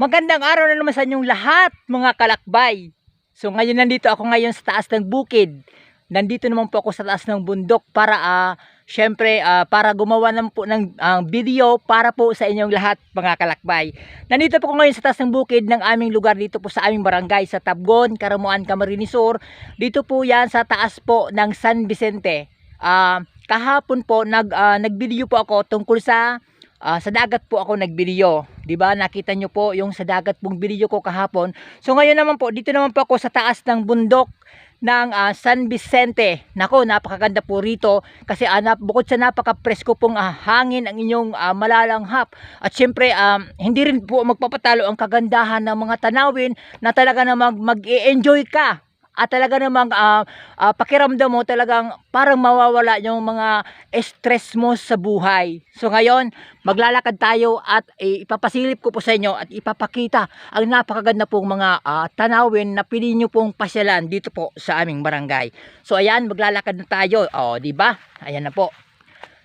Magandang araw na naman sa inyong lahat, mga kalakbay. So ngayon nandito ako ngayon sa taas ng bukid. Nandito naman po ako sa taas ng bundok para ah syempre ah, para gumawa ng po ng ah, video para po sa inyong lahat, mga kalakbay. Nandito po ako ngayon sa taas ng bukid ng aming lugar dito po sa aming barangay sa Tabgon, Karamuan, Camarines Sur. Dito po 'yan sa taas po ng San Vicente. Ah kahapon po nag ah, nag-video po ako tungkol sa Ah, sa dagat po ako nagbidiyo. 'Di ba? Nakita nyo po yung sa dagat pong video ko kahapon. So ngayon naman po, dito naman po ako sa taas ng bundok ng ah, San Vicente. Nako, napakaganda po rito kasi ah, nap- bukod sa napaka-presko pong ah, hangin ang inyong ah, malalanghap. At syempre, um, hindi rin po magpapatalo ang kagandahan ng mga tanawin na talaga namang mag-i-enjoy ka at talaga namang ah, ah, pakiramdam mo talagang parang mawawala yung mga stress mo sa buhay. So ngayon, maglalakad tayo at eh, ipapasilip ko po sa inyo at ipapakita ang napakaganda pong mga ah, tanawin na pili nyo pong pasyalan dito po sa aming barangay. So ayan, maglalakad na tayo. O, di ba? Ayan na po.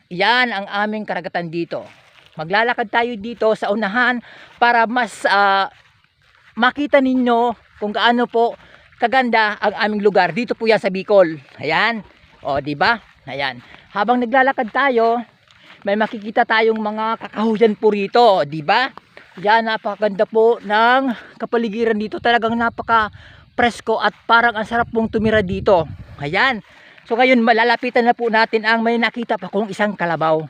Yan ang aming karagatan dito. Maglalakad tayo dito sa unahan para mas ah, makita ninyo kung gaano po kaganda ang aming lugar. Dito po yan sa Bicol. Ayan. O, di ba? Ayan. Habang naglalakad tayo, may makikita tayong mga kakahuyan po rito, di ba? Yan, napakaganda po ng kapaligiran dito. Talagang napaka presko at parang ang sarap pong tumira dito. Ayan. So ngayon malalapitan na po natin ang may nakita pa kong isang kalabaw.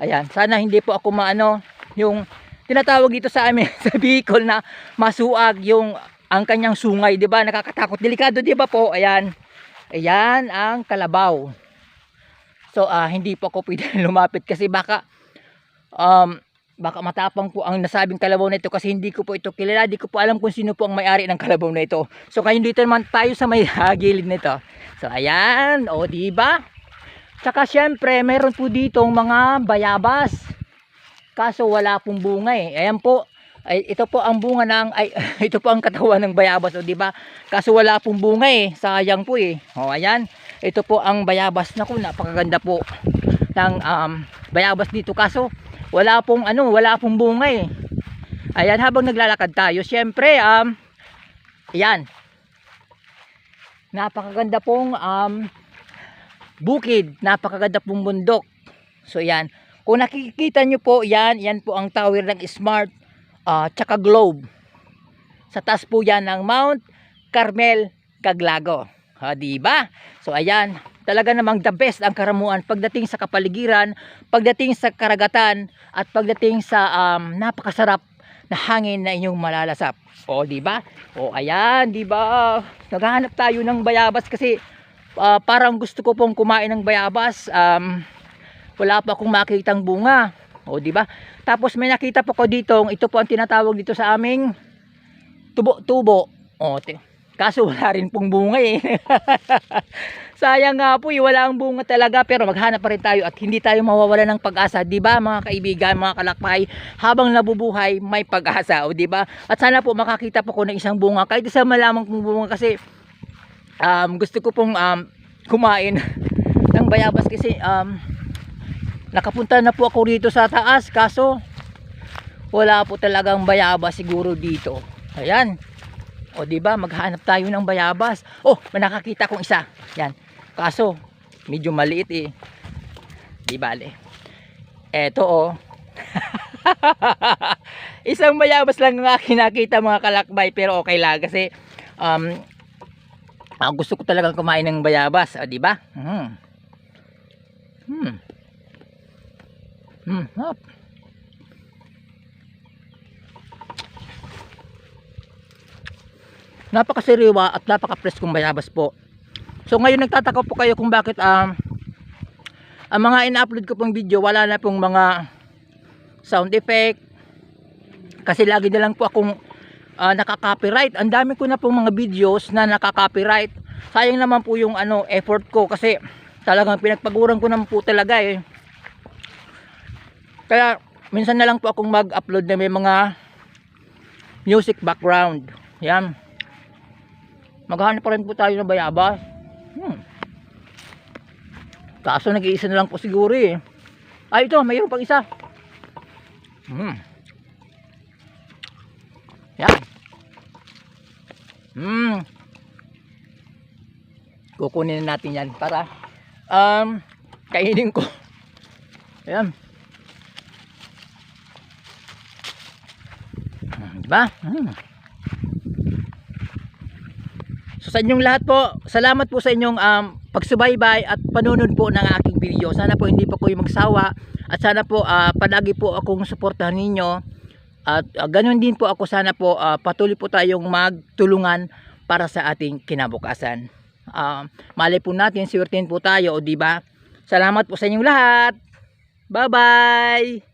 Ayan, sana hindi po ako maano yung tinatawag dito sa amin sa Bicol na masuag yung ang kanyang sungay, 'di ba? Nakakatakot, delikado 'di ba po? Ayan. Ayan ang kalabaw. So ah hindi po ako pwede lumapit kasi baka um baka matapang po ang nasabing kalabaw na ito kasi hindi ko po ito kilala, di ko po alam kung sino po ang may-ari ng kalabaw na ito. So ngayon dito naman tayo sa may gilid nito. So ayan, o di ba? Tsaka syempre, meron po ditong mga bayabas. Kaso wala pong bunga eh. Ayan po, ay, ito po ang bunga ng ay ito po ang katawan ng bayabas, o di ba? Kaso wala pong bunga eh. Sayang po eh. O ayan, ito po ang bayabas. Naku, napakaganda po ng um, bayabas dito. Kaso wala pong ano, wala pong bunga eh. Ayan, habang naglalakad tayo, syempre, um, ayan, napakaganda pong um, bukid, napakaganda pong bundok. So, yan. Kung nakikita nyo po, yan, yan po ang tower ng Smart, uh, tsaka Globe. Sa taas po yan ng Mount Carmel, Caglago. Ha, di ba? So, ayan, talaga namang the best ang karamuan pagdating sa kapaligiran, pagdating sa karagatan, at pagdating sa um, napakasarap na hangin na inyong malalasap. O, di ba? O, ayan, di ba? Naghahanap tayo ng bayabas kasi ah, parang gusto ko pong kumain ng bayabas. Um, wala pa akong makitang bunga. O, di ba? Tapos may nakita po ko dito, ito po ang tinatawag dito sa aming tubo-tubo. O, kaso wala rin pong bunga eh. Sayang nga po, eh, wala ang bunga talaga pero maghanap pa rin tayo at hindi tayo mawawala ng pag-asa, 'di ba mga kaibigan, mga kalakbay, habang nabubuhay may pag-asa, 'di ba? At sana po makakita po ko ng isang bunga kahit isa malamang pong bunga kasi um, gusto ko pong um, kumain ng bayabas kasi um, nakapunta na po ako dito sa taas kaso wala po talagang bayabas siguro dito. Ayan. O di ba maghanap tayo ng bayabas. Oh, may nakakita kong isa. Yan. Kaso medyo maliit eh. Di bale. Eto oh. Isang bayabas lang ang aking nakita mga kalakbay pero okay lang kasi um, gusto ko talagang kumain ng bayabas, o di ba? Hmm. Hmm. Hmm, napakasiriwa at napaka-preskong bayabas po. So ngayon nagtataka po kayo kung bakit um, ang mga ina-upload ko pong video wala na pong mga sound effect kasi lagi na lang po akong uh, nakaka-copyright. Ang dami ko na pong mga videos na nakaka-copyright. Sayang naman po yung ano effort ko kasi talagang pinagpaguran ko naman po talaga eh. Kaya minsan na lang po akong mag-upload na may mga music background. Yan. Maghanap pa rin po tayo ng bayabas. Hmm. Kaso nag-iisa na lang po siguro eh. Ay ito, mayroon pang isa. Hmm. Yan. Hmm. Kukunin na natin yan para um, kainin ko. Ayan. Diba? Hmm. So sa inyong lahat po, salamat po sa inyong um, pagsubaybay at panunod po ng aking video. Sana po hindi po kayo magsawa at sana po ah, palagi po akong suportahan ninyo. At ah, ganun din po ako sana po ah, patuloy po tayong magtulungan para sa ating kinabukasan. Ah, malay po natin, siwertein po tayo, di ba? Salamat po sa inyong lahat. Bye-bye!